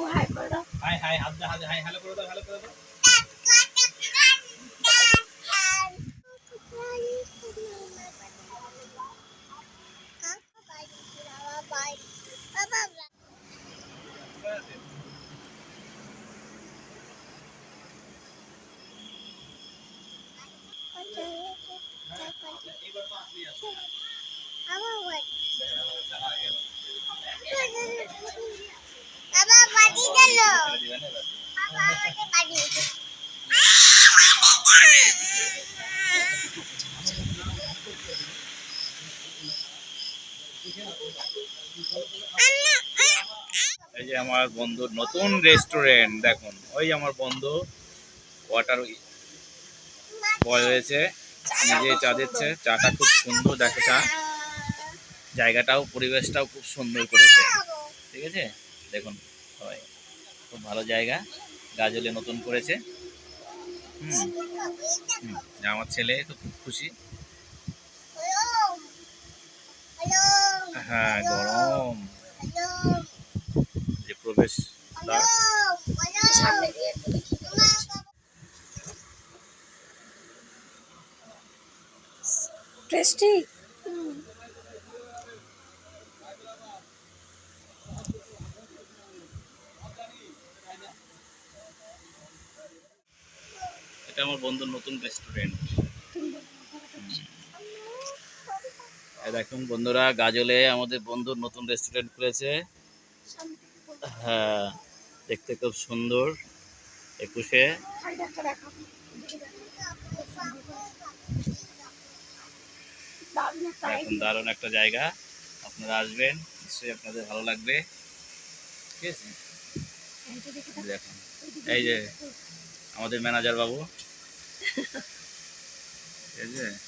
High করে দাও high high হাত দে হাত দে, হাই হ্যালো করে দাও হ্যালো করে দাও এইবার এই যে আমার বন্ধুর নতুন রেস্টুরেন্ট দেখুন, ওই আমার বন্ধু ওয়াটার বয় হয়েছে নিজে চা দিচ্ছে, চাটা খুব সুন্দর দেখে চা। জায়গাটাও, পরিবেশটাও খুব সুন্দর করেছে। ঠিক আছে? দেখুন সবাই। খুব ভালো জায়গা। গাজলে নতুন করেছে। হুম। আমার ছেলে, তো খুব খুশি। হ্যাঁ গরম। যে প্রবেশ টেস্টি আমার বন্ধুর নতুন রেস্টুরেন্ট দেখুন বন্ধুরা, গাজলে আমাদের বন্ধুর নতুন রেস্টুরেন্ট খুলেছে। হ্যাঁ দেখতে খুব সুন্দর একুশে। এখন দারুণ একটা জায়গা। আপনারা আসবেন, নিশ্চয়ই আপনাদের ভালো লাগবে। ঠিক আছে? দেখুন, এই যে আমাদের ম্যানেজার বাবু। 也是。